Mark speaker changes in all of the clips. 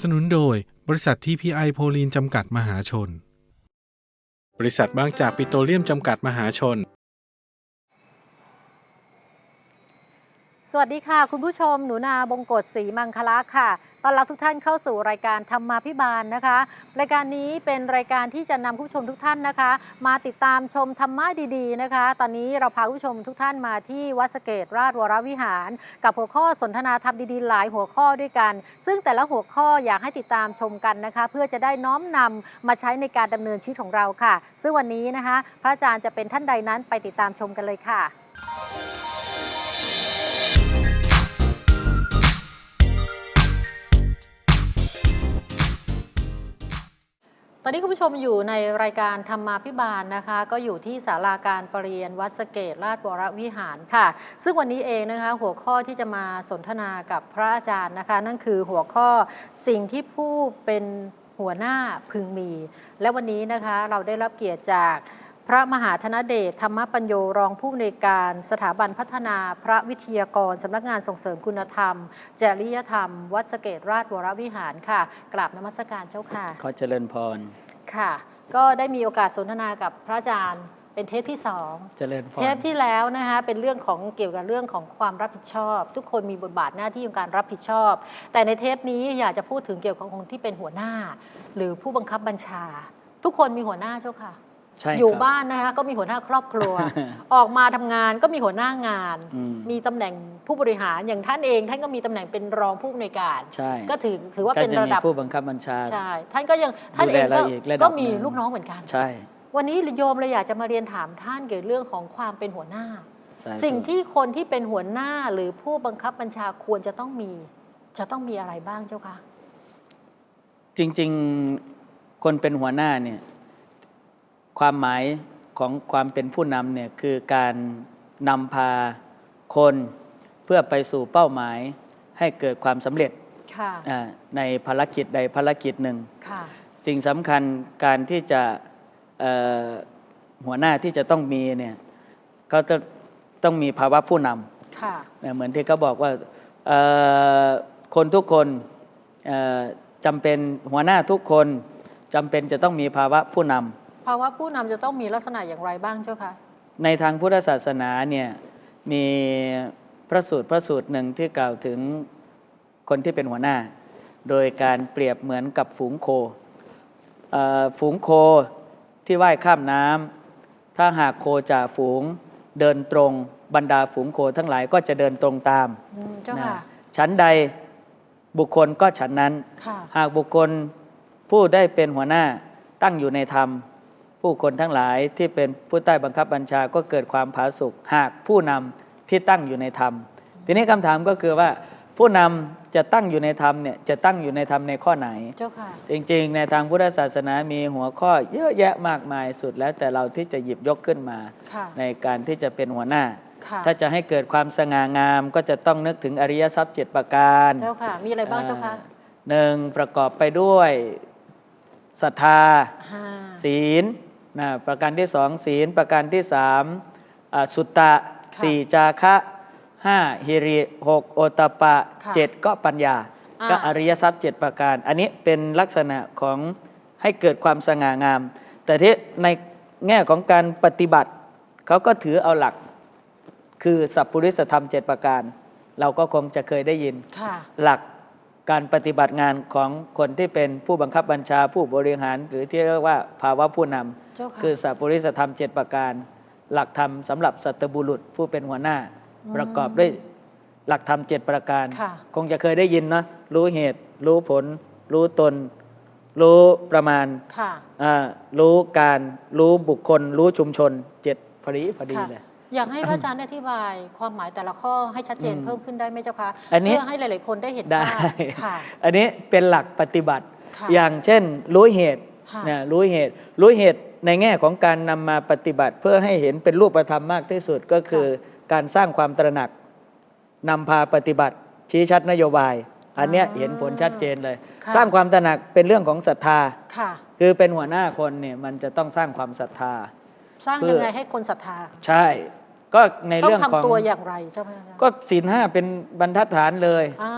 Speaker 1: สนับสนุนโดย บริษัททีพีไอโพลีนจำกัดมหาชน บริษัทบางจากปิโตรเลียมจำกัดมหาชน
Speaker 2: สวัสดีค่ะ คุณผู้ชมหนูนาบงกฎศรีมังคละค่ะตอนรับทุกท่านเข้าสู่รายการธรรมาพิบาลนะคะ รายการนี้เป็นรายการที่จะนำผู้ชมทุกท่านนะคะ มาติดตามชมธรรมะดีๆนะคะ ตอนนี้เราพาผู้ชมทุกท่านมาที่วัดสเกตราชวรวิหาร กับหัวข้อสนทนาธรรมดีๆ หลายหัวข้อด้วยกัน ซึ่งแต่ละหัวข้ออยากให้ติดตามชมกันนะคะ เพื่อจะได้น้อมนำมาใช้ในการดำเนินชีวิตของเราค่ะ ซึ่งวันนี้นะคะ พระอาจารย์จะเป็นท่านใดนั้นไปติดตามชมกันเลยค่ะ อนนี้คุณผู้ชมอยู่ในรายการธรรมาพิบาลนะคะ ก็อยู่ที่ศาลาการประเรียนวัดสะเกตราชวรวิหารค่ะ ซึ่งวันนี้เองนะคะหัวข้อที่จะมาสนทนากับพระอาจารย์นะคะ นั่นคือหัวข้อสิ่งที่ผู้เป็นหัวหน้าพึงมี และวันนี้นะคะเราได้รับเกียรติจาก พระมหาธนเดชธรรมปัญโยรองผู้ในวยการสถาบันพัฒนาพระวิทยากรสำนักงานส่งเสริมคุณธรรม จริยธรรม วัดสะเกตราชวรวิหารค่ะ กราบนมัสการเจ้าค่ะ
Speaker 3: ขอเจริญพร
Speaker 2: ค่ะ ก็ได้มีโอกาสสนทนากับพระอาจารย์เป็นเทปที่สอง
Speaker 3: เจริญพร
Speaker 2: เทปที่แล้วนะคะเป็นเรื่องของเกี่ยวกับเรื่องของความรับผิดชอบ ทุกคนมีบทบาทหน้าที่ของการรับผิดชอบ แต่ในเทปนี้อยากจะพูดถึงเกี่ยวกับคนที่เป็นหัวหน้า หรือผู้บังคับบัญชา ทุกคนมีหัวหน้าเจ้าค่ะ
Speaker 3: ใช่
Speaker 2: อยู่
Speaker 3: ครับ
Speaker 2: บ้านนะคะก็มีหัวหน้าครอบครัว ออกมาทำงานก็มีหัวหน้างาน
Speaker 3: อืม
Speaker 2: มีตำแหน่งผู้บริหารอย่างท่านเองท่านก็มีตำแหน่งเป็นรองผู้อำนวยการ
Speaker 3: ใช่
Speaker 2: ก็ถือถือว่า
Speaker 3: ก็
Speaker 2: เป็น
Speaker 3: จะ
Speaker 2: ระ
Speaker 3: มี
Speaker 2: ดับ
Speaker 3: ผู้บังคับบัญชา
Speaker 2: ใช่ท่านก็ยังท่านเอง
Speaker 3: ดูแล
Speaker 2: ก็
Speaker 3: เราอีกระดับ
Speaker 2: ก็มี
Speaker 3: หนึ่ง
Speaker 2: ลูกน้องเหมือนกัน
Speaker 3: ใช่
Speaker 2: วันนี้โยมเลยอยากจะมาเรียนถามท่านเกี่ยวกับเรื่องของความเป็นหัวหน้า
Speaker 3: ใช่
Speaker 2: สิ่ง
Speaker 3: ถูก
Speaker 2: ที่คนที่เป็นหัวหน้าหรือผู้บังคับบัญชาควรจะต้องมี จะต้องมีอะไรบ้างเจ้าคะ
Speaker 3: จริง ๆ คนเป็นหัวหน้าเนี่ย ความหมายของความเป็นผู้นำเนี่ยคือการนำพาคนเพื่อไปสู่เป้าหมายให้เกิดความสำเร็จ
Speaker 2: ค่ะ
Speaker 3: อ่าในภารกิจใดภารกิจหนึ่ง
Speaker 2: ค่ะ
Speaker 3: สิ่งสำคัญการที่จะเอ่อหัวหน้าที่จะต้องมีเนี่ยก็จะต้องมีภาวะผู้นำ
Speaker 2: ค่ะ
Speaker 3: นะเหมือนที่เขาบอกว่าเอ่อคนทุกคนเอ่อจำเป็นหัวหน้าทุกคนจำเป็นจะต้องมีภาวะผู้น
Speaker 2: ภาวะผู้นำจะต้องมีลักษณะอย่างไรบ้างเจ้าคะำ
Speaker 3: ในทางพุทธศาสนาเนี่ยมีพระสูตรพระสูตรหนึ่งที่กล่าวถึงคนที่เป็นหัวหน้า โดยการเปรียบเหมือนกับฝูงโคเอ่อฝูงโคที่ว่ายข้ามน้ำถ้าหากโคจ่าฝูงเดินตรงบรรดาฝูงโคทั้งหลายก็จะเดินตรงตาม
Speaker 2: อืมเจ้า
Speaker 3: นะ
Speaker 2: ค่ะ
Speaker 3: ชั้นใดบุคคลก็ฉันนั้น
Speaker 2: ค่ะ
Speaker 3: หากบุคคลผู้ได้เป็นหัวหน้าตั้งอยู่ในธรรม ผู้คนทั้งหลายที่เป็นผู้ใต้บังคับบัญชาก็เกิดความผาสุกหากผู้นำที่ตั้งอยู่ในธรรม ทีนี้คำถามก็คือว่าผู้นำจะตั้งอยู่ในธรรมเนี่ยจะตั้งอยู่ในธรรมในข้อไหน
Speaker 2: เจ้าค่ะ
Speaker 3: จริงๆ ในทางพุทธศาสนามีหัวข้อเยอะแยะมากมายสุดแล้วแต่เราที่จะหยิบยกขึ้นมา
Speaker 2: ค่ะ
Speaker 3: ในการที่จะเป็นหัวหน้า
Speaker 2: ค่ะ
Speaker 3: ถ้าจะให้เกิดความสง่างามก็จะต้องนึกถึงอริยทรัพย์เจ็ดประการ
Speaker 2: เจ้าค่ะ มีอะไรบ้างเจ้าคะ
Speaker 3: หนึ่งประกอบไปด้วยศรัทธา
Speaker 2: ห้า
Speaker 3: ศีล นะประการที่สองศีลประการที่สามอ่าสุตตะ
Speaker 2: ค่ะ
Speaker 3: สี่จาคะห้าฮิริหกโอตตปปะ
Speaker 2: ค่ะ
Speaker 3: เจ็ดก็ปัญญา
Speaker 2: อ่า
Speaker 3: ก็อริยทรัพย์เจ็ดประการ อันนี้เป็นลักษณะของให้เกิดความสง่างาม แต่ที่ในแง่ของการปฏิบัติเขาก็ถือเอาหลัก คือสัพพุริสธรรมเจ็ดประการ เราก็คงจะเคยได้ยิน
Speaker 2: ค่ะ
Speaker 3: หลัก การปฏิบัติงานของคนที่เป็นผู้บังคับบัญชาผู้บริหาร หรือที่เรียกว่าภาวะผู้น
Speaker 2: เจ้าค่ะำ
Speaker 3: คือสัพพุริสธรรมเจ็ดประการ หลักธรรมสำหรับสัตบุรุษผู้เป็นหัวหน้า
Speaker 2: อืม
Speaker 3: ประกอบด้วยหลักธรรมเจ็ดประการ
Speaker 2: ค่ะ
Speaker 3: คงจะเคยได้ยินเนาะรู้เหตุ รู้ผล รู้ตน รู้ประมาณ
Speaker 2: ค่ะ
Speaker 3: อ่ารู้การรู้บุคคล รู้ชุมชนเจ็ดพอดีพอดี
Speaker 2: ค่ะ
Speaker 3: เลย
Speaker 2: อยากให้พระอาจารย์ได้อธิบายความหมายแต่ละข้อให้ชัดเจน
Speaker 3: อืม
Speaker 2: เพิ่มขึ้นได้ไหมเจ้าคะ
Speaker 3: อันนี้
Speaker 2: เพื่อให้หลาย ๆ คนได้เห็น
Speaker 3: ได้
Speaker 2: ภาพค่ะ
Speaker 3: อันนี้เป็นหลักปฏิบัติ
Speaker 2: ค่ะ
Speaker 3: อย่างเช่น รู้เหตุ
Speaker 2: ค่ะ
Speaker 3: นะรู้เหตุ รู้เหตุในแง่ของการนำมาปฏิบัติ เพื่อให้เห็นเป็นรูปธรรมมากที่สุดก็คือ การสร้างความตระหนักนำพาปฏิบัติ ชี้ชัดนโยบาย อันเนี้ย
Speaker 2: อ่า
Speaker 3: เห็นผลชัดเจนเลย
Speaker 2: ค่ะ
Speaker 3: สร้างความตระหนักเป็นเรื่องของศรัทธา
Speaker 2: ค่ะ
Speaker 3: คือเป็นหัวหน้าคนเนี่ยมันจะต้องสร้างความศรัทธา
Speaker 2: สร้าง
Speaker 3: เพื่อ
Speaker 2: ยังไงให้คนศรัทธา
Speaker 3: ใช่ ก็ใน
Speaker 2: ต้อง
Speaker 3: เรื่องของ
Speaker 2: ทำตัวอย่างไรเจ้าพระยา
Speaker 3: ก็ศีลห้าเป็นบรรทัดฐานเลย
Speaker 2: อ่า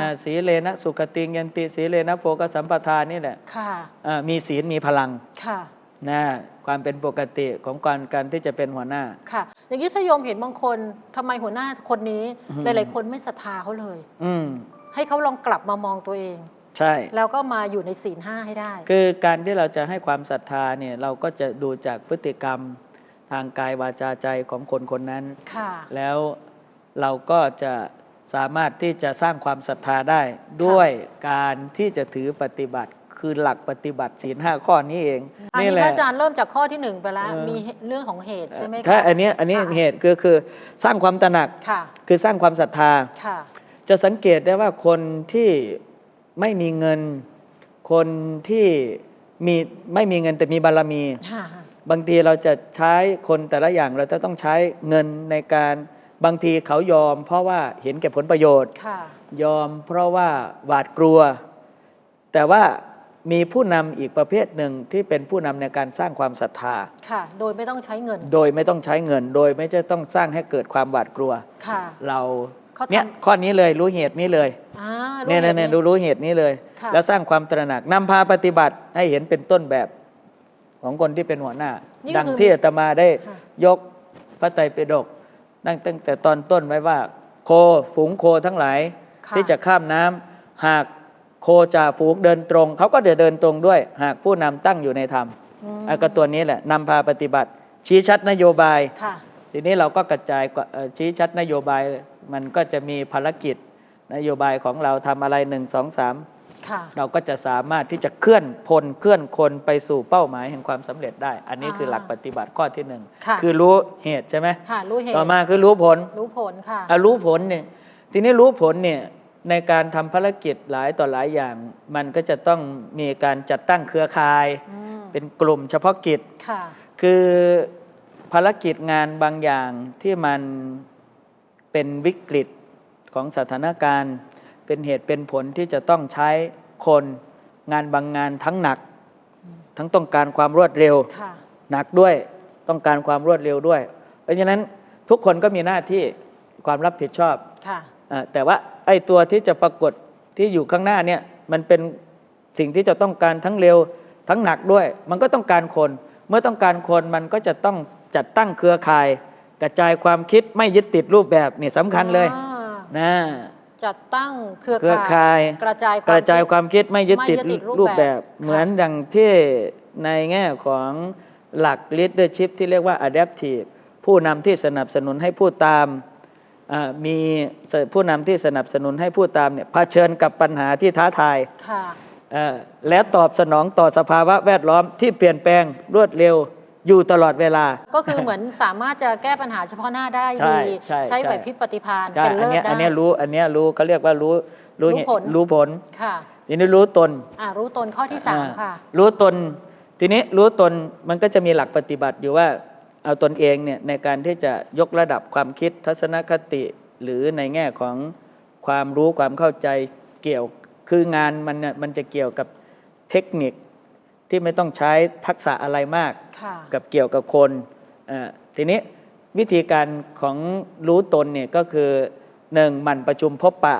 Speaker 3: นะสีเลนะสุขติงยันติสีเลนะโภกสัมปทานนี่แหละ
Speaker 2: ค่ะ
Speaker 3: อ่ามีศีลมีพลัง
Speaker 2: ค่ะ
Speaker 3: นะความเป็นปกติของการการที่จะเป็นหัวหน้า
Speaker 2: ค่ะ อย่างนี้ถ้าโยมเห็นบางคนทำไมหัวหน้าคนนี้
Speaker 3: อืม
Speaker 2: หลาย ๆ คนไม่ศรัทธาเขาเลย
Speaker 3: อืม
Speaker 2: ให้เขาลองกลับมามองตัวเอง
Speaker 3: ใช่
Speaker 2: แล้วก็มาอยู่ในศีลห้าให้ได้
Speaker 3: คือการที่เราจะให้ความศรัทธาเนี่ยเราก็จะดูจากพฤติกรรม ทางกายวาจาใจของคนคนนั้น
Speaker 2: ค่ะ
Speaker 3: แล้วเราก็จะสามารถที่จะสร้างความศรัทธาได้ ด้วยการที่จะถือปฏิบัติคือหลักปฏิบัติศีลห้าข้อนี้เอง
Speaker 2: อันนี้
Speaker 3: แห
Speaker 2: พ
Speaker 3: ละ
Speaker 2: ระอาจารย์เริ่มจากข้อที่หนึ่งไปแล้ว
Speaker 3: เออ
Speaker 2: มีเรื่องของเหตุใช่ไหมคะ
Speaker 3: ถ้าอันเนี้ยอันนี้
Speaker 2: ค่ะ
Speaker 3: เหตุคือคือสร้างความตระหนัก
Speaker 2: ค่ะ
Speaker 3: คือสร้างความศรัทธา
Speaker 2: ค่ะ
Speaker 3: จะสังเกตได้ว่าคนที่ไม่มีเงิน คนที่มีไม่มีเงินแต่มีบารมี
Speaker 2: ค่ะ
Speaker 3: บางทีเราจะใช้คนแต่ละอย่างเราจะต้องใช้เงินในการบางทีเขายอม เพราะว่าเห็นแก่ผลประโยชน์
Speaker 2: ค่ะ
Speaker 3: ยอมเพราะว่าหวาดกลัว แต่ว่ามีผู้นำอีกประเภทหนึ่งที่เป็นผู้นำในการสร้างความศรัทธา
Speaker 2: ค่ะ โดยไม่ต้องใช้เงิน
Speaker 3: โดยไม่ต้องใช้เงิน โดยไม่จะต้องสร้างให้เกิดความหวาดกลัว
Speaker 2: ค่ะ
Speaker 3: เรา
Speaker 2: เขาทำ
Speaker 3: เนี่ยข้อนี้เลยรู้เหตุนี้เลย
Speaker 2: อ่า
Speaker 3: เนี่ย
Speaker 2: รู้
Speaker 3: เนี่ย
Speaker 2: ห
Speaker 3: เนี่ย
Speaker 2: ตุ
Speaker 3: รู้รู้เหตุนี้เลย
Speaker 2: ค่ะ
Speaker 3: แล้วสร้างความตระหนักนำพาปฏิบัติให้เห็นเป็นต้นแบบ ของคนที่เป็นหัวหน้า
Speaker 2: นี่ก็
Speaker 3: ดัง
Speaker 2: คือ
Speaker 3: ที่อาตมาได้
Speaker 2: ค่ะ
Speaker 3: ยกพระไตรปิฎกนั่งตั้งแต่ตอนต้นไว้ว่า โคฝูงโคทั้งหลาย
Speaker 2: ค่ะ
Speaker 3: ที่จะข้ามน้ำหากโคจ่าฝูงเดินตรง เขาก็เดินเดินตรงด้วย หากผู้นำตั้งอยู่ในธรรม
Speaker 2: อืม
Speaker 3: อะก็ตัวนี้แหละนำพาปฏิบัติ ชี้ชัดนโยบาย
Speaker 2: ค่ะ
Speaker 3: ทีนี้เราก็กระจายกว่าเอ่อชี้ชัดนโยบายมันก็จะมีภารกิจนโยบายของเราทำอะไรหนึ่งสองสาม
Speaker 2: ค่ะ
Speaker 3: เราก็จะสามารถที่จะเคลื่อนพลเคลื่อนคนไปสู่เป้าหมายแห่งความสำเร็จได้ อันนี้คือหลักปฏิบัติข้อที่หนึ่ง
Speaker 2: ค่ะ
Speaker 3: คือรู้เหตุใช่ไหม
Speaker 2: ค่ะรู้เหตุ
Speaker 3: ต่อมาคือรู้ผล
Speaker 2: รู้ผลค่ะ
Speaker 3: อะรู้ผลเนี่ยทีนี้รู้ผลเนี่ยในการทำภารกิจหลายต่อหลายอย่าง มันก็จะต้องมีการจัดตั้งเครือข่าย
Speaker 2: อืม
Speaker 3: เป็นกลุ่มเฉพาะกิจ
Speaker 2: ค่ะ
Speaker 3: คือภารกิจงานบางอย่างที่มันเป็นวิกฤตของสถานการณ์ เป็นเหตุเป็นผลที่จะต้องใช้คนงานบางงานทั้งหนัก ทั้งต้องการความรวดเร็ว
Speaker 2: ค่ะ
Speaker 3: หนักด้วยต้องการความรวดเร็วด้วย เพราะฉะนั้นทุกคนก็มีหน้าที่ความรับผิดชอบ
Speaker 2: ค่ะ
Speaker 3: อาแต่ว่าไอ้ตัวที่จะปรากฏที่อยู่ข้างหน้าเนี่ยมันเป็นสิ่งที่จะต้องการทั้งเร็วทั้งหนักด้วย มันก็ต้องการคน เมื่อต้องการคนมันก็จะต้องจัดตั้งเครือข่าย กระจายความคิดไม่ยึดติดรูปแบบนี่สำคัญเลย
Speaker 2: อ่า
Speaker 3: นะ
Speaker 2: จัดตั้งเครือ
Speaker 3: เครือข่าย
Speaker 2: กระจาย
Speaker 3: กระจายความคิดไม่ยึดติด
Speaker 2: ไม่ยึดติดรู
Speaker 3: รู
Speaker 2: ป
Speaker 3: ป
Speaker 2: แบ
Speaker 3: แบบ บ เหมือนดังที่ในแง่ของหลัก leadership ที่เรียกว่า adaptive ผู้นำที่สนับสนุนให้ผู้ตามอ่ามีผู้นำที่สนับสนุนให้ผู้ตามเนี่ยเผชิญกับปัญหาที่ท้าทาย
Speaker 2: ค่ะ
Speaker 3: เอ่อและตอบสนองต่อสภาวะแวดล้อมที่เปลี่ยนแปลงรวดเร็ว อยู่ตลอดเวลา
Speaker 2: ก็คือเหมือนสามารถจะแก้ปัญหาเฉพาะหน้าได้
Speaker 3: ใช่
Speaker 2: ดี
Speaker 3: ใช่
Speaker 2: ใช้
Speaker 3: ใช่
Speaker 2: ไหวพริบปฏิภาณ
Speaker 3: ใช่
Speaker 2: เป็น
Speaker 3: อัน
Speaker 2: เลิศ
Speaker 3: เนี้ย
Speaker 2: ได้
Speaker 3: อันเนี้ยรู้อันเนี้ยรู้เขาเรียกว่ารู้รู้
Speaker 2: รู้ผล
Speaker 3: รู้ผล
Speaker 2: ค่ะ
Speaker 3: ทีนี้รู้ตน
Speaker 2: อ่ารู้ตนข้อที่สาม
Speaker 3: อ่
Speaker 2: ค่ะ
Speaker 3: รู้ตน ทีนี้รู้ตนมันก็จะมีหลักปฏิบัติอยู่ว่าเอาตนเองเนี่ยในการที่จะยกระดับความคิดทัศนคติ หรือในแง่ของความรู้ความเข้าใจเกี่ยวคืองานมันเนี่ยมันจะเกี่ยวกับเทคนิค ที่ไม่ต้องใช้ทักษะอะไรมาก
Speaker 2: ค่ะ
Speaker 3: กับเกี่ยวกับคนเอ่อทีนี้วิธีการของรู้ตนเนี่ยก็คือหนึ่งหมั่นประชุมพบปะ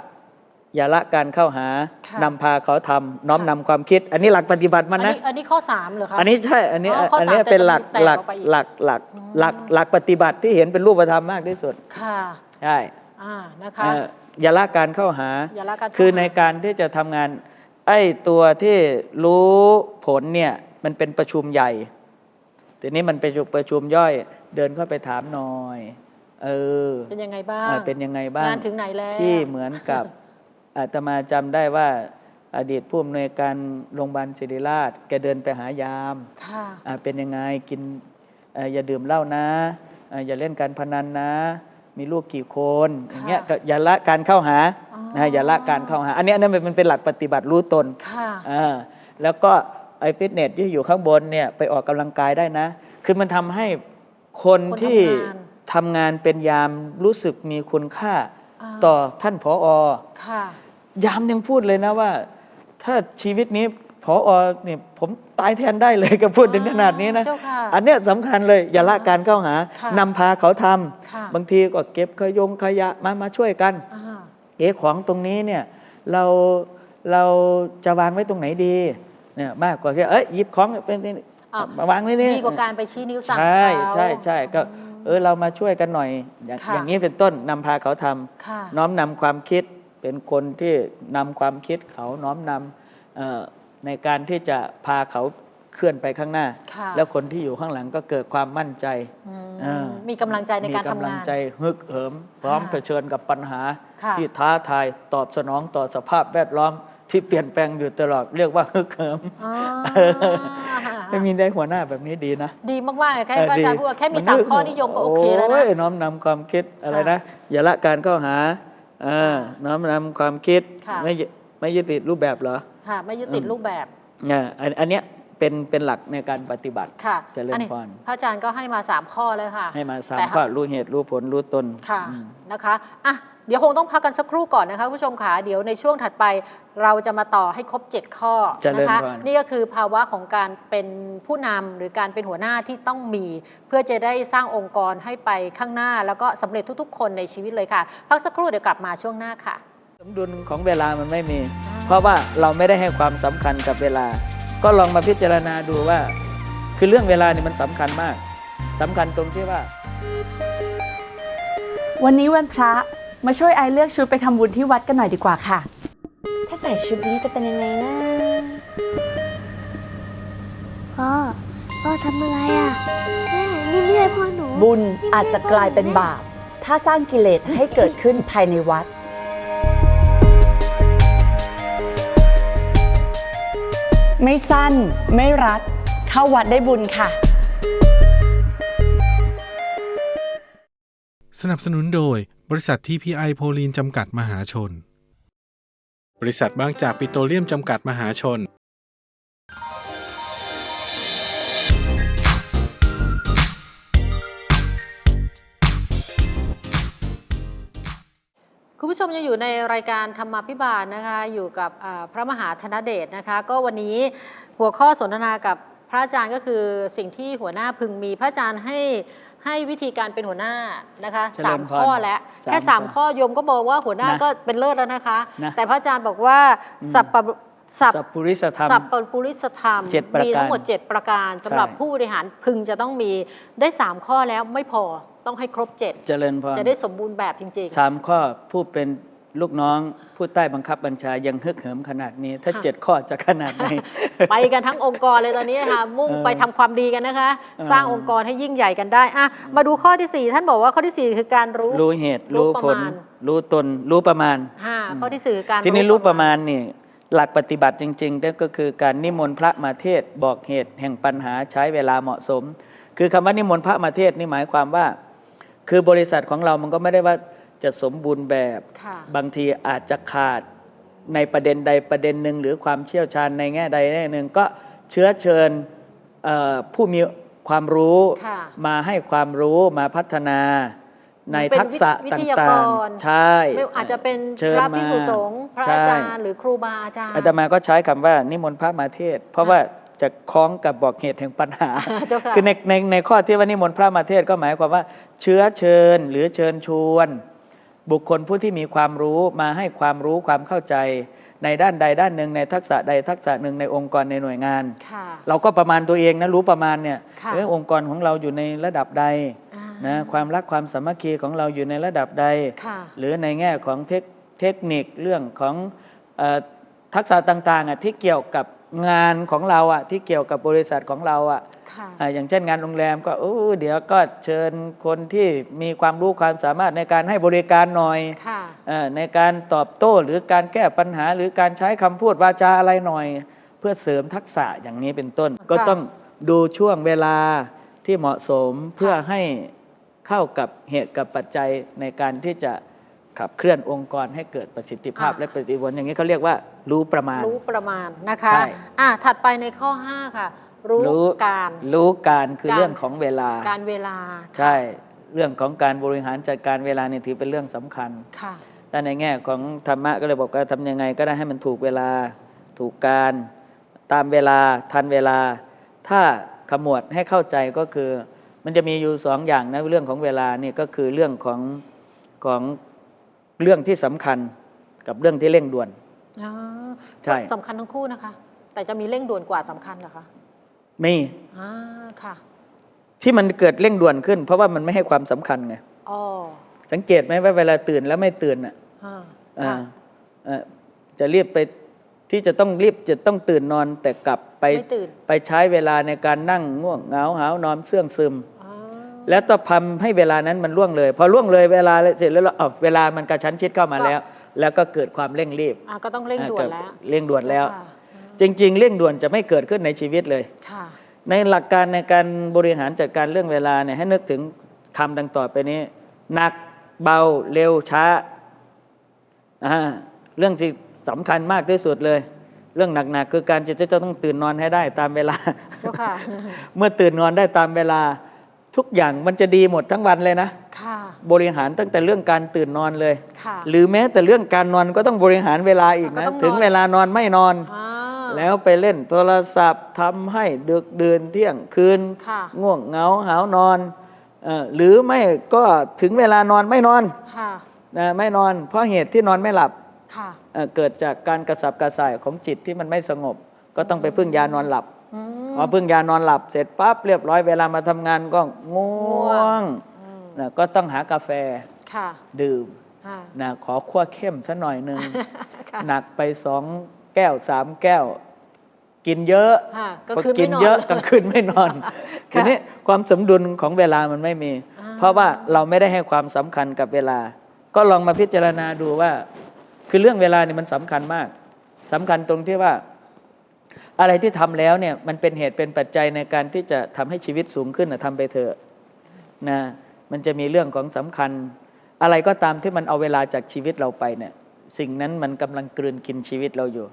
Speaker 3: อย่าละการเข้าหา
Speaker 2: ค่ะ
Speaker 3: นำพาเขาทำน้อมนำความคิด อันนี้หลักปฏิบัติมัน
Speaker 2: อัน
Speaker 3: นะ
Speaker 2: นี้อันนี้ข้อสามเหรอคะ
Speaker 3: อันนี้ใช่อันนี้
Speaker 2: อ๋อข้อ
Speaker 3: อัน
Speaker 2: สาม
Speaker 3: นี้
Speaker 2: แต่
Speaker 3: เป็นหลัก
Speaker 2: จะมีแตก
Speaker 3: หลัก
Speaker 2: ออกไปอีก
Speaker 3: หลักหลัก
Speaker 2: อืม
Speaker 3: หลักหลักปฏิบัติที่เห็นเป็นรูปธรรมมากที่สุด
Speaker 2: ค่ะ
Speaker 3: ใช่
Speaker 2: อ่านะคะ
Speaker 3: เอ่ออย่าละการเข้าหา
Speaker 2: อย่าละการเข้า
Speaker 3: คือ
Speaker 2: หา
Speaker 3: ในการที่จะทำงาน ไอ้ตัวที่รู้ผลเนี่ยมันเป็นประชุมใหญ่ ทีนี้มันไปประชุมประชุมย่อย เดินเข้าไปถามหน่อย เออ
Speaker 2: เป็นยังไงบ้าง
Speaker 3: เออเป็นยังไงบ้าง
Speaker 2: งานถึงไหนแล้ว
Speaker 3: ที่เหมือนกับอาตมาจำได้ว่าอดีตผู้อำนวยการโรงพยาบาลศิริราช แกเดินไปหายาม
Speaker 2: ค่ะ
Speaker 3: อ่าเป็นยังไงกินเอ่ออย่าดื่มเหล้านะอ่าอย่าเล่นการพนันนะ มีลูกกี่คนอย่างเงี้ยก็อย่าละการเข้าหา
Speaker 2: อ๋อ
Speaker 3: นะอย่าละการเข้าหา อันเนี้ยอันนี้มันเป็นหลักปฏิบัติรู้ตน
Speaker 2: ค่ะ
Speaker 3: อ่าแล้วก็ไอ้ฟิตเนสที่อยู่ข้างบนเนี่ยไปออกกำลังกายได้นะ คือมันทำให้คน
Speaker 2: คน
Speaker 3: ที่
Speaker 2: ทำงาน
Speaker 3: ทำงานเป็นยามรู้สึกมีคุณค่า
Speaker 2: อ่า
Speaker 3: ต่อท่านผออ
Speaker 2: ค่ะ
Speaker 3: ยามยังพูดเลยนะว่า ถ้าชีวิตนี้ พอเนี่ยผมตายแทนได้เลยก็พูดถึงขนาดนี้นะ
Speaker 2: เจ้าค่ะ
Speaker 3: อันเนี้ยสำคัญเลยอย่าละการเข้าหา
Speaker 2: ค่ะ
Speaker 3: นำพาเขาทำ
Speaker 2: ค่ะ
Speaker 3: บางทีก็เก็บขยงขยะมามาช่วยกัน
Speaker 2: อ่า
Speaker 3: เอ๋ของตรงนี้เนี่ยเราเราจะวางไว้ตรงไหนดีเนี่ยมากกว่าที่เอ้ยหยิบของเป็นนี่
Speaker 2: อะ
Speaker 3: มาวางไว้นี่
Speaker 2: ดีกว่าการไปชี้นิ้วสั่ง
Speaker 3: ใช่
Speaker 2: เขา
Speaker 3: ใช่ใช่ก็เออเรามาช่วยกันหน่อย อย่าง
Speaker 2: ค่ะ
Speaker 3: อย่างนี้เป็นต้นนำพาเขาทำ
Speaker 2: ค่ะ
Speaker 3: น้อมนำความคิดเป็นคนที่นำความคิดเขาน้อมนำเอ่อ ในการที่จะพาเขาเคลื่อนไปข้างหน้า
Speaker 2: ค่ะ
Speaker 3: แล้วคนที่อยู่ข้างหลังก็เกิดความมั่นใจ
Speaker 2: อืม
Speaker 3: อ่า
Speaker 2: มีกำลังใจในการ
Speaker 3: มี
Speaker 2: ทำ
Speaker 3: กำลั
Speaker 2: งางน
Speaker 3: ใจฮึกเหิม พร้อม
Speaker 2: ค่ะ
Speaker 3: เผชิญกับปัญหา
Speaker 2: ค่ะ
Speaker 3: ที่ท้าทายตอบสนองต่อสภาพแวดล้อม ที่เปลี่ยนแปลงอยู่ตลอดเรียกว่าฮึกเหิม
Speaker 2: อ๋อ
Speaker 3: ไม่มีได้หัวหน้าแบบนี้ดีนะ
Speaker 2: ดีมากๆเลยแค่
Speaker 3: เออ
Speaker 2: พระอาจารย์
Speaker 3: ดี
Speaker 2: พูดว่าแค่มี
Speaker 3: น
Speaker 2: สาม
Speaker 3: นึก
Speaker 2: ข้อนิยมก็โอเคแล้วนะ
Speaker 3: โอ้ยน้อมนำความคิดอะไร
Speaker 2: ค่ะ
Speaker 3: นะ อย่าละการเข้าหาเออน้อมนำความคิด
Speaker 2: ค่ะ
Speaker 3: ไม่ยึดไม่ยึดติดรูปแบบเหรอ
Speaker 2: ค่ะ ไม่ยึดติดรูปแบบ
Speaker 3: เนี่ยอันอันเนี้ยเป็นเป็นหลักในการปฏิบัติ
Speaker 2: ค่ะ
Speaker 3: เจริญ
Speaker 2: อันนี้
Speaker 3: พร
Speaker 2: พระอาจารย์ก็ให้มาสามข้อเลยค่ะ
Speaker 3: ให้มาสาม
Speaker 2: แต่
Speaker 3: ข้อรู้เหตุรู้ผลรู้ตน
Speaker 2: ค่ะ
Speaker 3: อืม
Speaker 2: นะคะอะเดี๋ยวคงต้องพักกันสักครู่ก่อนนะคะคุณผู้ชมค่ะเดี๋ยวในช่วงถัดไปเราจะมาต่อให้ครบ 7 ข้อ
Speaker 3: เจริญ
Speaker 2: นะคะ
Speaker 3: พร
Speaker 2: นี่ก็คือภาวะของการเป็นผู้นำหรือการเป็นหัวหน้าที่ต้องมี เพื่อจะได้สร้างองค์กรให้ไปข้างหน้า แล้วก็สำเร็จทุกๆ คนในชีวิตเลยค่ะ พักสักครู่เดี๋ยวกลับมาช่วงหน้าค่ะ
Speaker 3: สมดุลของเวลามันไม่มี เพราะว่าเราไม่ได้ให้ความสำคัญกับเวลา ก็ลองมาพิจารณาดูว่า คือเรื่องเวลาเนี่ยมันสำคัญมากสำคัญตรงที่ว่า
Speaker 4: วันนี้วันพระมาช่วยไอเลือกชุดไปทำบุญที่วัดกันหน่อยดีกว่าค่ะ
Speaker 5: ถ้าใส่ชุดนี้จะเป็นยังไงนะ
Speaker 6: พ่อพ่อทำอะไรอะแม่นี่ไม่ใช่พ่อหนู
Speaker 4: บุญอาจจะกลายเป็นบาป ถ้าสร้างกิเลสให้เกิดขึ้นภายในวัด ไม่สั้น ไม่รัด เข้าวัดได้บุญค่ะ
Speaker 1: สนับสนุนโดยบริษัททีพีไอโพลีนจำกัดมหาชน บริษัทบางจากปิโตรเลียมจำกัดมหาชน
Speaker 2: ผู้ชมยังอยู่ในรายการธรรมาพิบาลนะคะ อยู่กับอ่าพระมหาธนเดชนะคะ ก็วันนี้หัวข้อสนทนากับพระอาจารย์ก็คือสิ่งที่หัวหน้าพึงมีพระอาจารย์ให้ให้วิธีการเป็นหัวหน้านะคะ
Speaker 3: เจริญ
Speaker 2: สาม
Speaker 3: พร
Speaker 2: ข้อแล้ว
Speaker 3: สาม
Speaker 2: แค่สาม
Speaker 3: ข้อ
Speaker 2: ข้อโยมก็บอกว่าหัวหน้า
Speaker 3: นะ
Speaker 2: ก็เป็นเลิศแล้วนะคะ
Speaker 3: นะ
Speaker 2: แต่พระอาจารย์บอกว่า
Speaker 3: อืม
Speaker 2: สัพปะสัพ
Speaker 3: สัพพุริสธรรม
Speaker 2: สัพปปุริสธรรม
Speaker 3: เจ็ดประการ
Speaker 2: มีทั้งหมด 7 ประการสำหรับ
Speaker 3: ใช่
Speaker 2: ผู้บริหารพึงจะต้องมีได้ 3 ข้อแล้วไม่พอ ต้องให้ครบ
Speaker 3: เจริญพร
Speaker 2: 7จะได้สมบูรณ์แบบจริง
Speaker 3: สามข้อผู้เป็นลูกน้องผู้ใต้บังคับบัญชายังฮึกเหิมขนาดนี้ ถ้า
Speaker 2: ค่ะ
Speaker 3: เจ็ดข้อจะขนาดไหน
Speaker 2: ๆไปกันทั้งองค์กรเลยตอนนี้ค่ะ มุ่ง
Speaker 3: เออ
Speaker 2: ไปทำความดีกันนะคะ
Speaker 3: เออ
Speaker 2: สร้างองค์กรให้ยิ่งใหญ่กันได้อะมาดูข้อที่ 4 ท่านบอกว่าข้อที่ 4 คือการรู้
Speaker 3: รู้เหตุ
Speaker 2: รู้
Speaker 3: รู้
Speaker 2: ประ
Speaker 3: ผล
Speaker 2: มาณ
Speaker 3: รู้ตน รู้ประมาณ
Speaker 2: ห้าข้อที่สี่คือการ
Speaker 3: ทีนี้รู้ประมาณนี่หลักปฏิบัติจริงๆนั่นก็คือการนิมนต์พระมาเทศน์บอกเหตุแห่งปัญหาใช้เวลาเหมาะสม คือคำว่านิมนต์พระมาเทศน์นี่หมายความว่า คือบริษัทของเรามันก็ไม่ได้ว่าจะสมบูรณ์แบบ
Speaker 2: ค่ะ
Speaker 3: บางทีอาจจะขาดในประเด็นใดประเด็นหนึ่งหรือความเชี่ยวชาญในแง่ใดแง่หนึ่งก็เชื้อเชิญเอ่อผู้มีความรู้
Speaker 2: ค่ะ
Speaker 3: มาให้ความรู้มาพัฒนาใน
Speaker 2: เป็น
Speaker 3: ทักษะ
Speaker 2: วิ
Speaker 3: ต
Speaker 2: ทยา่า
Speaker 3: กง
Speaker 2: ร
Speaker 3: ๆใช่
Speaker 2: ไม่อาจจะเป็น
Speaker 3: เชิญ
Speaker 2: พระภิกษุ
Speaker 3: มา
Speaker 2: สงฆ์พระ
Speaker 3: ใช่
Speaker 2: อาจารย์หรือครูบาอาจารย์
Speaker 3: อาตมาก็ใช้คำว่านิมนต์พระมาเทศน์เพราะว่า จะคล้องกับบอกเหตุแห่งปัญหา
Speaker 2: เจ้าค่ะ
Speaker 3: คือในในในข้อที่ว่านิมนต์พระมาเทศน์ก็หมายความว่า เชื้อเชิญหรือเชิญชวน บุคคลผู้ที่มีความรู้มาให้ความรู้ความเข้าใจ ในด้านใดด้านหนึ่งในทักษะใดทักษะหนึ่งในองค์กรในหน่วยงาน
Speaker 2: ค่ะ
Speaker 3: เราก็ประมาณตัวเองนะรู้ประมาณเนี่ย
Speaker 2: ค่ะ
Speaker 3: เออองค์กรของเราอยู่ในระดับใด
Speaker 2: อ่า
Speaker 3: นะความรักความสามัคคีของเราอยู่ในระดับใด
Speaker 2: ค่ะ
Speaker 3: หรือในแง่ของเทคเทคนิคเรื่องของเออทักษะต่างๆอะที่เกี่ยวกับ งานของเราอะที่เกี่ยวกับบริษัทของเราอะ
Speaker 2: ค่ะ
Speaker 3: อะอย่างเช่นงานโรงแรมก็โอ้เดี๋ยวก็เชิญคนที่มีความรู้ความสามารถในการให้บริการหน่อย
Speaker 2: ค่ะ
Speaker 3: เอ่อในการตอบโต้หรือการแก้ปัญหา หรือการใช้คำพูดวาจาอะไรหน่อย เพื่อเสริมทักษะอย่างนี้เป็นต้น ก็ต้องดูช่วงเวลาที่เหมาะสมเพื่อให้เข้ากับเหตุกับปัจจัยในการที่จะ ขับเคลื่อนองค์กรให้เกิดประสิทธิภาพ
Speaker 2: อะ
Speaker 3: และประสิทธิผลอย่างนี้เขาเรียกว่ารู้ประมาณ
Speaker 2: รู้ประมาณนะคะ
Speaker 3: ใช่
Speaker 2: อะถัดไปในข้อ 5 ค่ะ รู้การ
Speaker 3: รู้การคือ
Speaker 2: การ
Speaker 3: เรื่องของเวลา
Speaker 2: การเวลา
Speaker 3: ใช่เรื่องของการบริหารจัดการเวลานี่ถือเป็นเรื่องสำคัญ
Speaker 2: ค่ะ
Speaker 3: แต่ในแง่ของธรรมะก็เลยบอกว่าทำยังไงก็ได้ให้มันถูกเวลาถูกการตามเวลาทันเวลา ถ้าขมวดให้เข้าใจก็คือ มันจะมีอยู่สองอย่างนะเรื่องของเวลานี่ก็คือเรื่องของของ เรื่องที่สำคัญกับเรื่องที่เร่งด่วน
Speaker 2: อ๋อ
Speaker 3: ใช่
Speaker 2: ก็สำคัญทั้งคู่นะคะ แต่จะมีเร่งด่วนกว่าสำคัญเหรอคะ
Speaker 3: มี
Speaker 2: อ่าค่ะ
Speaker 3: ที่มันเกิดเร่งด่วนขึ้น เพราะว่ามันไม่ให้ความสำคัญไง
Speaker 2: อ๋อ
Speaker 3: สังเกตไหมว่าเวลาตื่นแล้วไม่ตื่นอะ
Speaker 2: อ่า
Speaker 3: อ่า
Speaker 2: ค่ะ
Speaker 3: เอ่อจะรีบไปที่จะต้องรีบจะต้องตื่นนอนแต่กลับไป
Speaker 2: ไม่ตื่น
Speaker 3: ไปใช้เวลาในการนั่งง่วงเหงาหาวนอนเสื่องซึม
Speaker 2: อ๋อ
Speaker 3: แล้วต้องทำให้เวลานั้นมันล่วงเลย พอล่วงเลยเวลาเสร็จแล้วเราเอาเวลามันกระชั้นชิดเข้ามาแล้ว แล้วก็เกิดความเร่งรีบ
Speaker 2: อ่าก็ต้องเร่งด่วนแล้ว
Speaker 3: เร่งด่วนแล้ว
Speaker 2: ค่ะ
Speaker 3: จริง ๆ เร่งด่วนจะไม่เกิดขึ้นในชีวิตเลย
Speaker 2: ค่ะ
Speaker 3: ในหลักการในการบริหารจัดการเรื่องเวลาเนี่ยให้นึกถึงคำดังต่อไปนี้หนักเบาเร็วช้าอ่าเรื่องที่สำคัญมากที่สุดเลย เรื่องหนักๆคือการจะจะต้องตื่นนอนให้ได้ตามเวลา
Speaker 2: เจ้าค่ะ
Speaker 3: เมื่อตื่นนอนได้ตามเวลา ทุกอย่างมันจะดีหมดทั้งวันเลยนะ
Speaker 2: ค่ะ
Speaker 3: บริหารตั้งแต่เรื่องการตื่นนอนเลย
Speaker 2: ค่ะ
Speaker 3: หรือแม้แต่เรื่องการนอนก็ต้องบริหารเวลาอีก
Speaker 2: ก็
Speaker 3: นะ
Speaker 2: ต้องนอน
Speaker 3: ถึงเวลานอนไม่นอน
Speaker 2: อ่า
Speaker 3: แล้วไปเล่นโทรศัพท์ทำให้ดึกดื่นเที่ยงคืน
Speaker 2: ค่ะ
Speaker 3: ง่วงเหงาหาวนอนเออหรือไม่ก็ถึงเวลานอนไม่นอน
Speaker 2: ค่ะ
Speaker 3: นะไม่นอน เพราะเหตุที่นอนไม่หลับ
Speaker 2: ค่ะ
Speaker 3: เอ่อเกิดจากการกระสับกระส่ายของจิตที่มันไม่สงบ ก็ต้องไปพึ่งยานอนหลับ
Speaker 2: อืม
Speaker 3: พอพึ่งยานอนหลับเสร็จปั๊บเรียบร้อยเวลามาทำงานก็ง่วง
Speaker 2: อืม
Speaker 3: นะก็ต้องหากาแฟ
Speaker 2: ค่ะ
Speaker 3: ดื่ม
Speaker 2: ค่ะ
Speaker 3: นะขอขั้วเข้มสัหน่อยหนึ่ง
Speaker 2: ค่ะ
Speaker 3: หนักไปสองแก้วสามแก้ว กินเยอะ
Speaker 2: ค่ะก็
Speaker 3: พอ
Speaker 2: คือ
Speaker 3: กิ
Speaker 2: ไม่นอน
Speaker 3: เยอะกลางคืนไม่นอน
Speaker 2: ค่ะ
Speaker 3: ทีนี้ความสมดุลของเวลามันไม่มี
Speaker 2: อ่า
Speaker 3: เพราะว่าเราไม่ได้ให้ความสำคัญกับเวลา ก็ลองมาพิจารณาดูว่า คือเรื่องเวลาเนี่ยมันสำคัญมากสำคัญตรงที่ว่า อะไรที่ทำแล้วเนี่ยมันเป็นเหตุเป็นปัจจัยในการที่จะทำให้ชีวิตสูงขึ้นนะทำไปเถอะนะมันจะมีเรื่องของสำคัญ อะไรก็ตามที่มันเอาเวลาจากชีวิตเราไปเนี่ยสิ่งนั้นมันกำลังกลืนกินชีวิตเราอยู่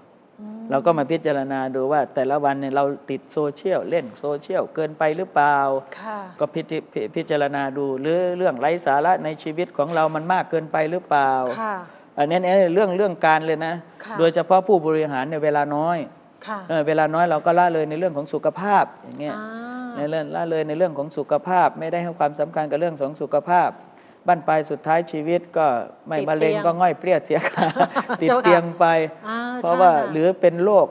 Speaker 3: เราก็มาพิจารณาดูว่าแต่ละวันเนี่ยเราติดโซเชียลเล่นโซเชียลเกินไปหรือเปล่า
Speaker 2: ค่ะ
Speaker 3: ก็พิจิพิพิจารณาดูหรือเรื่องไร้สาระในชีวิตของเรามันมากเกินไปหรือเปล่า
Speaker 2: ค่ะ
Speaker 3: อันนี้เนี่ยเรื่องเรื่องการเลยนะ
Speaker 2: ค่ะ
Speaker 3: โดยเฉพาะผู้บริหารในยเวลาน้อย
Speaker 2: ค่ะ
Speaker 3: เออเวลาน้อยเราก็ละเลยในเรื่องของสุขภาพอย่างเงี้ย
Speaker 2: อ่า
Speaker 3: ในเรื่องละเลยในเรื่องของสุขภาพ ไม่ได้ให้ความสำคัญกับเรื่องของสุขภาพบั้นปลายสุดท้ายชีวิตก็ไม่
Speaker 2: ติด
Speaker 3: มะเร็ง
Speaker 2: เตียง
Speaker 3: ก็ง่อยเปรี้ยเสียขาติด
Speaker 2: เจ้าค่ะ
Speaker 3: เตียงไป
Speaker 2: อ่า
Speaker 3: เพราะ
Speaker 2: ใช่
Speaker 3: ว่า
Speaker 2: ค่ะ
Speaker 3: หรือเป็นโรค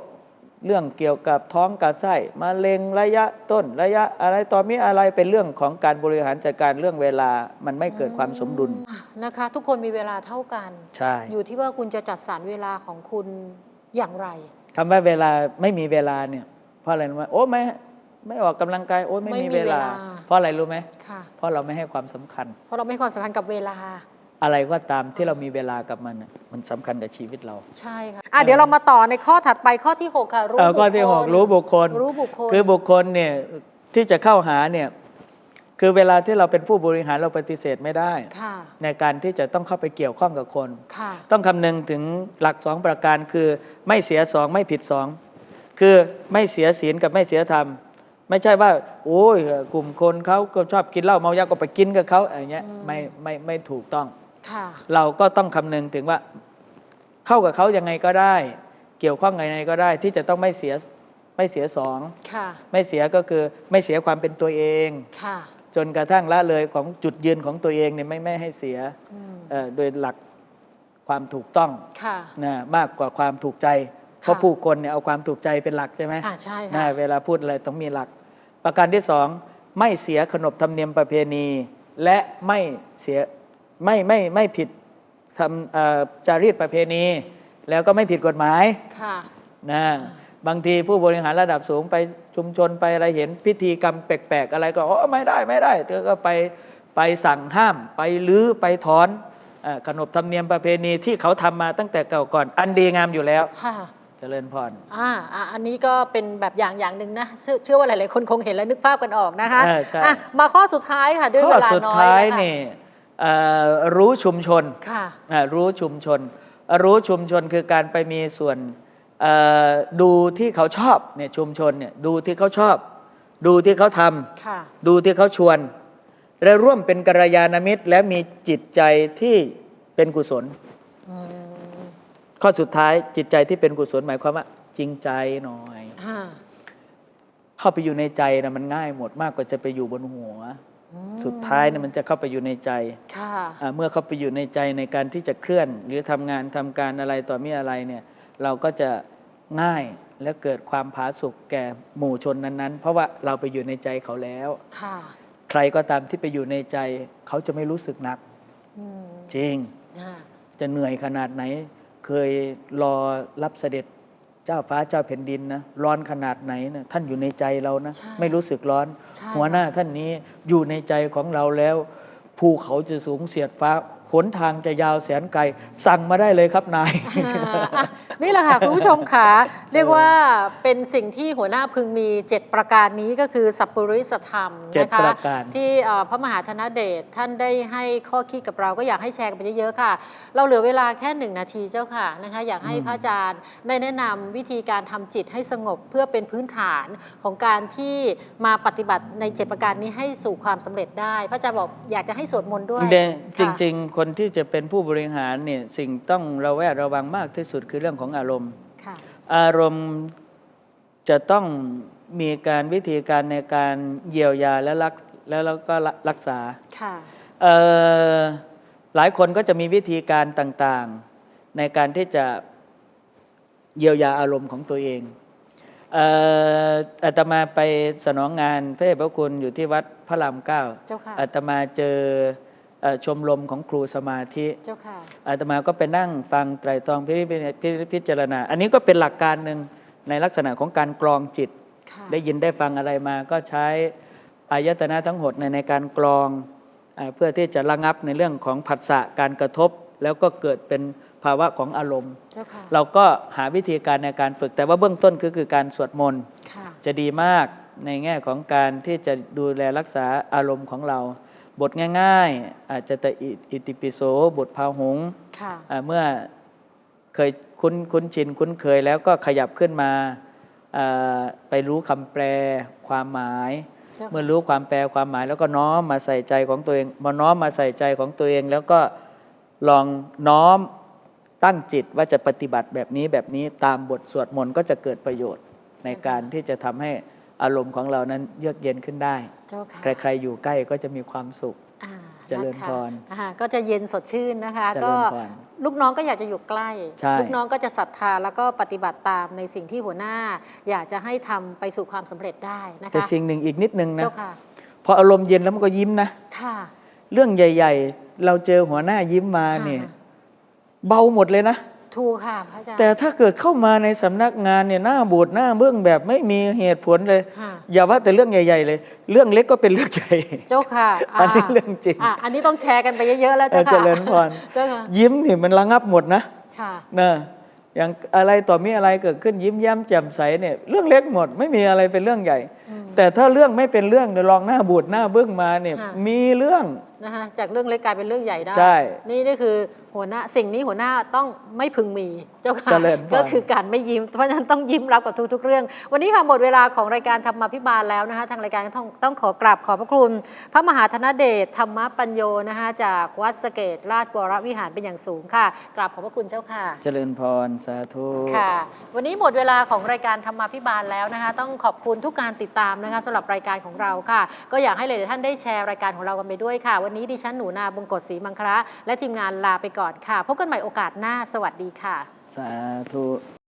Speaker 3: เรื่องเกี่ยวกับท้องกับไส้มะเร็งระยะต้นระยะอะไรต่อมีอะไรเป็นเรื่องของการบริหารจัดการเรื่องเวลามันไม่เกิดความสมดุล
Speaker 2: อะนะคะ ทุกคนมีเวลาเท่ากัน
Speaker 3: ใช่
Speaker 2: อยู่ที่ว่าคุณจะจัดสรรเวลาของคุณอย่างไร
Speaker 3: คำว่าเวลาไม่มีเวลาเนี่ย เพราะอะไรรู้ไหมโอ้ไม่ไม่ออกกำลังกายโอ้ไม่
Speaker 2: ไม่
Speaker 3: มี
Speaker 2: มี
Speaker 3: เวลา
Speaker 2: เวลา
Speaker 3: เพราะอะไรรู้ไหม
Speaker 2: ค่ะ
Speaker 3: เพราะเราไม่ให้ความสำคัญ
Speaker 2: เพราะเราไม่ให้ความสำคัญกับเวลา
Speaker 3: อะไรก็ตามที่เรามีเวลากับมันน่ะมันสำคัญกับชีวิตเรา
Speaker 2: ใช่ค่ะอะเดี๋ยวเรามาต่อในข้อถัดไปข้อที่ 6 ค่ะ รู้
Speaker 3: เออ
Speaker 2: บุค
Speaker 3: ข้อที่หกรู้บุคคล
Speaker 2: รู้บุคคล
Speaker 3: คือบุคคลเนี่ยที่จะเข้าหาเนี่ย คือเวลาที่เราเป็นผู้บริหารเราปฏิเสธไม่ได้
Speaker 2: ค่ะ
Speaker 3: ในการที่จะต้องเข้าไปเกี่ยวข้องกับคน
Speaker 2: ค่ะ
Speaker 3: ต้องคำนึงถึงหลักสองประการคือไม่เสียสองไม่ผิดสองคือไม่เสียศีลกับไม่เสียธรรม ไม่ใช่ว่า โอ้ยกลุ่มคนเขาก็ชอบกินเหล้าเมายาก็ไปกินกับเขาอะไรเงี้ยไม่ไม่ไม่ถูกต้อง
Speaker 2: ค่ะ
Speaker 3: เราก็ต้องคำนึงถึงว่า เข้ากับเขายังไงก็ได้ เกี่ยวข้องยังไงก็ได้ที่จะต้องไม่เสียไม่เสียสอง
Speaker 2: ค่ะ
Speaker 3: ไม่เสียก็คือไม่เสียความเป็นตัวเอง
Speaker 2: ค่ะ
Speaker 3: จนกระทั่งละเลยของจุดยืนของตัวเองเนี่ยไม่ไม่ให้เสีย
Speaker 2: อืม
Speaker 3: เอ่อโดยหลักความถูกต้อง
Speaker 2: ค่ะ
Speaker 3: นะมากกว่าความถูกใจ เพราะผู้คนเนี่ยเอาความถูกใจเป็นหลักใช่ไหม
Speaker 2: อ่าใช่
Speaker 3: นะ
Speaker 2: ค่ะ
Speaker 3: เวลาพูดอะไรต้องมีหลัก ประการที่สองไม่เสียขนบธรรมเนียมประเพณี และไม่เสียไม่ไม่ไม่ผิดทำเอ่อจารีตประเพณี แล้วก็ไม่ผิดกฎหมาย
Speaker 2: ค่ะ
Speaker 3: นะ บางทีผู้บริหารระดับสูงไปชุมชนไปอะไรเห็นพิธีกรรมแปลกๆ อะไรก็อ๋อไม่ได้ไม่ได้เธอก็ไปไปสั่งห้าม ไปลื้อไปถอนเอ่อขนบธรรมเนียมประเพณีที่เขาทำมาตั้งแต่เก่าก่อน อันดีงามอยู่แล้ว
Speaker 2: ค่ะ
Speaker 3: เจริญพร
Speaker 2: อ่าอ่าอันนี้ก็เป็นแบบอย่างอย่างหนึ่งนะ เชื่อเชื่อว่าหลาย ๆ คนคงเห็นและนึกภาพกันออกนะคะ
Speaker 3: เออใช่
Speaker 2: อะมาข้อสุดท้ายค่ะด้วย
Speaker 3: ข้
Speaker 2: เว
Speaker 3: อ
Speaker 2: ลา
Speaker 3: สุด
Speaker 2: น้อย
Speaker 3: ท้ายะ
Speaker 2: คะ
Speaker 3: นี่เอ่อรู้ชุมชน
Speaker 2: ค่ะ
Speaker 3: อ่ารู้ชุมชน รู้ชุมชนคือการไปมีส่วนเอ่อ ดูที่เขาชอบเนี่ยชุมชนเนี่ยดูที่เขาชอบ ดูที่เขาทำ
Speaker 2: ค่ะ
Speaker 3: ดูที่เขาชวน และร่วมเป็นกัลยาณมิตร และมีจิตใจที่เป็นกุศล
Speaker 2: อืม
Speaker 3: ข้อสุดท้ายจิตใจที่เป็นกุศลหมายความว่า จริงใจหน่อย
Speaker 2: อ่า
Speaker 3: เข้าไปอยู่ในใจนะมันง่ายหมดมากกว่าจะไปอยู่บนหัว
Speaker 2: อืม
Speaker 3: สุดท้ายเนี่ยมันจะเข้าไปอยู่ในใจ
Speaker 2: ค่ะ
Speaker 3: อ่าเมื่อเข้าไปอยู่ในใจในการที่จะเคลื่อน หรือทำงานทำการอะไรต่อมีอะไรเนี่ยเราก็จะ ง่ายและเกิดความผาสุกแก่หมู่ชนนั้นๆ เพราะว่าเราไปอยู่ในใจเขาแล้ว
Speaker 2: ค่ะ
Speaker 3: ใครก็ตามที่ไปอยู่ในใจ เขาจะไม่รู้สึกหนัก
Speaker 2: อืม
Speaker 3: จริง
Speaker 2: อ่า
Speaker 3: จะเหนื่อยขนาดไหน เคยรอรับเสด็จเจ้าฟ้าเจ้าแผ่นดินนะร้อนขนาดไหนนะท่านอยู่ในใจเรานะ
Speaker 2: ใช่
Speaker 3: ไม่รู้สึกร้อน
Speaker 2: ใช่
Speaker 3: หัวหน้าท่านนี้อยู่ในใจของเราแล้ว ภูเขาจะสูงเสียดฟ้า หนทางจะยาวแสนไกล สั่งมาได้เลยครับนาย
Speaker 2: อ่าอะนี่แหละค่ะ คุณผู้ชมค่ะ เรียกว่าเป็นสิ่งที่หัวหน้าพึงมี 7 ประการนี้ก็คือสัพปริสธรรม
Speaker 3: เจ็ด
Speaker 2: นะคะ
Speaker 3: ประการ
Speaker 2: ที่เอ่อพระมหาธนเดชท่านได้ให้ข้อคิดกับเราก็อยากให้แชร์กันไปเยอะๆค่ะ เราเหลือเวลาแค่หนึ่งนาทีเจ้าค่ะนะคะอยากให้พระอาจารย์ได้แนะนำวิธีการทำจิตให้สงบเพื่อเป็นพื้นฐานของการที่มาปฏิบัติใน 7 ประการนี้ให้สู่ความสำเร็จได้ พระอาจารย์บอกอยากจะให้สวดมนต์ด้วย
Speaker 3: เดจ
Speaker 2: ค่ะ
Speaker 3: ริง ๆ คนที่จะเป็นผู้บริหารเนี่ยสิ่งต้องระแวดระวังมากที่สุดคือเรื่องของอารมณ์
Speaker 2: ค่ะ
Speaker 3: อารมณ์จะต้องมีการวิธีการในการเยียวยาและรักแล้วแล้วก็รักษา
Speaker 2: ค่ะ
Speaker 3: เอ่อหลายคนก็จะมีวิธีการต่างๆ ในการที่จะเยียวยาอารมณ์ของตัวเองเอ่ออาตมาไปสนองงานพระเดชพระคุณอยู่ที่วัดพระรามเก้า
Speaker 2: เจ้าค่ะ
Speaker 3: อาตมาเจอเอ่อ ชมรมของครูสมาธิ
Speaker 2: เจ้าค่ะ
Speaker 3: อาตมาก็ไปนั่งฟังไตรตรองพิพพิพิจารณา อันนี้ก็เป็นหลักการหนึ่งในลักษณะของการกรองจิต
Speaker 2: ค่ะ
Speaker 3: ได้ยินได้ฟังอะไรมาก็ใช้อายตนะทั้งหมดในในการกรองอาเพื่อที่จะระงับในเรื่องของผัสสะการกระทบ แล้วก็เกิดเป็นภาวะของอารมณ์
Speaker 2: เจ้าค่ะ
Speaker 3: เราก็หาวิธีการในการฝึกแต่ว่าเบื้องต้นคือคือการสวดมนต์
Speaker 2: ค่ะ
Speaker 3: จะดีมากในแง่ของการที่จะดูแลรักษาอารมณ์ของเรา บทง่าย ๆ อาจจะแต่อิอิติปิโสบทพาหงส์
Speaker 2: ค่ะ
Speaker 3: อ่าเมื่อเคยคุ้นคุ้นชินคุ้นเคยแล้วก็ขยับขึ้นมาอ่าไปรู้คำแปลความหมาย
Speaker 2: เจ้าค่ะ
Speaker 3: เมื่อรู้ความแปลความหมาย แล้วก็น้อมมาใส่ใจของตัวเองมาน้อมมาใส่ใจของตัวเอง แล้วก็ลองน้อมตั้งจิตว่าจะปฏิบัติแบบนี้แบบนี้ตามบทสวดมนต์ก็จะเกิดประโยชน์ในการที่จะทำให้ อารมณ์ของเรานั้นเยือกเย็นขึ้นได้
Speaker 2: เจ้าค่ะ
Speaker 3: ใครๆอยู่ใกล้ก็จะมีความสุข
Speaker 2: อ่า
Speaker 3: เจริญ
Speaker 2: นะคะ
Speaker 3: พร
Speaker 2: อ่าก็จะเย็นสดชื่นนะคะ
Speaker 3: เจริญ
Speaker 2: ก็
Speaker 3: พร
Speaker 2: ลูกน้องก็อยากจะอยู่ใกล้
Speaker 3: ใช่
Speaker 2: ลูกน้องก็จะศรัทธาแล้วก็ปฏิบัติตามในสิ่งที่หัวหน้า อยากจะให้ทำไปสู่ความสำเร็จได้นะ
Speaker 3: แต่
Speaker 2: คะ
Speaker 3: สิ่งหนึ่งอีกนิดนึงนะ
Speaker 2: เจ้าค่ะ
Speaker 3: พออารมณ์เย็นแล้วมันก็ยิ้มนะ
Speaker 2: ค่ะ
Speaker 3: เรื่องใหญ่ ๆ เราเจอหัวหน้ายิ้มมาเนี่ย
Speaker 2: ค่ะ
Speaker 3: เบาหมดเลยนะ
Speaker 2: ถูกค่ะพระอาจารย์
Speaker 3: แต่ถ้าเกิดเข้ามาในสำนักงานเนี่ยหน้าบูดหน้าเบื้องแบบไม่มีเหตุผลเลย
Speaker 2: ค่ะ
Speaker 3: อย่าว่าแต่เรื่องใหญ่ ๆ เลย เรื่องเล็กก็เป็นเรื่องใหญ่
Speaker 2: เจ้าค่ะ
Speaker 3: อันนี้เรื่องจริง
Speaker 2: อะอันนี้ต้องแชร์กันไปเยอะๆแล้ว
Speaker 3: เออ
Speaker 2: เจ้าค่ะ
Speaker 3: เจริญพร
Speaker 2: เจ้าค่ะ
Speaker 3: ยิ้มนี่มันระงับหมดนะ
Speaker 2: ค่ะ
Speaker 3: นะอย่างอะไรต่อมีอะไรเกิดขึ้นยิ้มแย้มแจ่มใสเนี่ยเรื่องเล็กหมดไม่มีอะไรเป็นเรื่องใหญ่
Speaker 2: อืม
Speaker 3: แต่ถ้าเรื่องไม่เป็นเรื่องเดี๋ยวลองหน้าบูดหน้าเบื้องมาเนี่ย
Speaker 2: ค่ะ
Speaker 3: มีเรื่อง
Speaker 2: นะคะจากเรื่องเล็กกลายเป็นเรื่องใหญ่ได้
Speaker 3: ใช่
Speaker 2: นี่นี่คือหัวหน้าสิ่งนี้หัวหน้าต้องไม่พึงมีเจ้าค่ะ
Speaker 3: เจริญพร
Speaker 2: ก็คือการไม่ยิ้ม เพราะฉะนั้นต้องยิ้มรับกับทุกๆ เรื่อง วันนี้ค่ะหมดเวลาของรายการธรรมาพิบาลแล้วนะคะทางรายการต้องต้องขอกราบขอบพระคุณ พระมหาธนเดชธรรมปัญโยนะคะจากวัดสะเกตราชวรวิหารเป็นอย่างสูงค่ะกราบขอบพระคุณเจ้าค่ะ
Speaker 3: เจริญพร สาธุ
Speaker 2: ค่ะ วันนี้หมดเวลาของรายการธรรมาพิบาลแล้วนะคะ ต้องขอบคุณทุกการติดตามนะคะสำหรับรายการของเราค่ะ ก็อยากให้หลายๆท่านได้แชร์รายการของเรากันไปด้วยค่ะวันนี้ดิฉันหนูนาบงกฎศรีมังคระและทีมงานลาไปก่อนค่ะ พบกันใหม่โอกาสหน้าสวัสดีค่ะ
Speaker 3: สาธุ